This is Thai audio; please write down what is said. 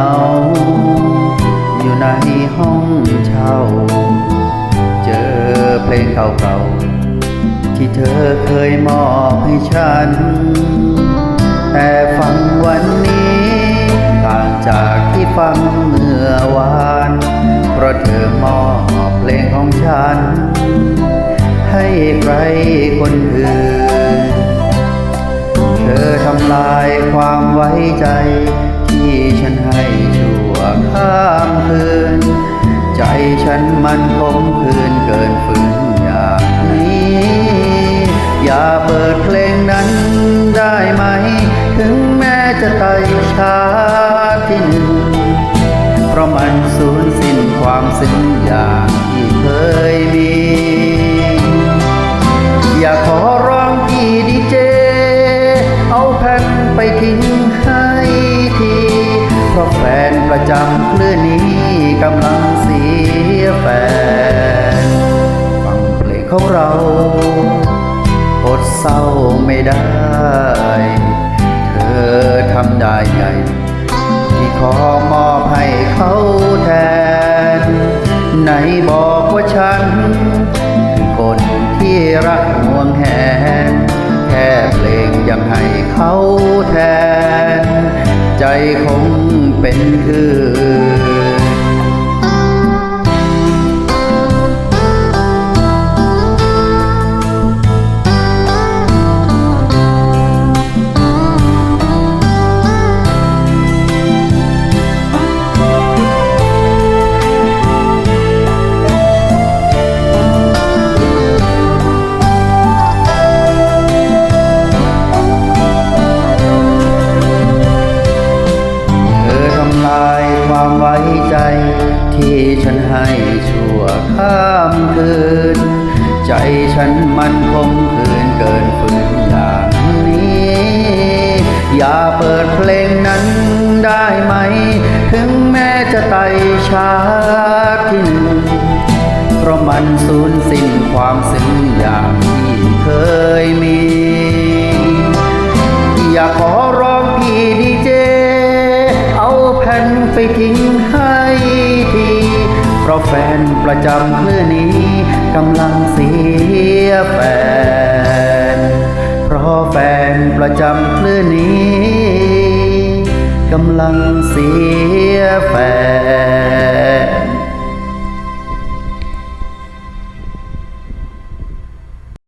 า อยู่ในห้องเช่า เจอเพลงเก่าๆ ที่เธอเคยมอบให้ฉัน แต่ฟังวันนี้ ต่างจากที่ฟังเมื่อวาน เพราะเธอมอบเพลงของฉัน ให้ใครคนอื่น เธอทำลายความไว้ใจที่ฉัน ให้ชั่วข้ามคืน ใจฉันมันคมคืนเกินฝืนอย่างนี้ อย่าเปิดเพลงนั้นได้ไหม ถึงแม้จะไต่ชาที่หนึ่ง เพราะมันสูญสิ้นความซึ้ง เพราะแฟนประจำคลื่นนี้กำลังเสียแฟน ฟังเพลงของเราอดเศร้าไม่ได้ เธอทำได้ไง ที่ขอมอบให้เขาแทน ไหนบอกว่าฉัน คือคนที่รักห่วงแหน แค่เพลงยังให้เขาแทน ใจคง เที่ฉันให้ชั่วข้ามคืน ใจฉันมันคมคืนเกินฝืนอย่างนี้ อย่าเปิดเพลงนั้นได้ไหม ถึงแม้จะไต่ชาที่หนึ่งเพราะมันสูญสิ้นความซึ้งอย่างที่เคยมีอย แผ่นไปทิ้งให้ทีเพราะแฟนประจำคลื่นนี้กำลังเสียแฟน เพราะแฟนประจำคลื่นนี้กำลังเสียแฟน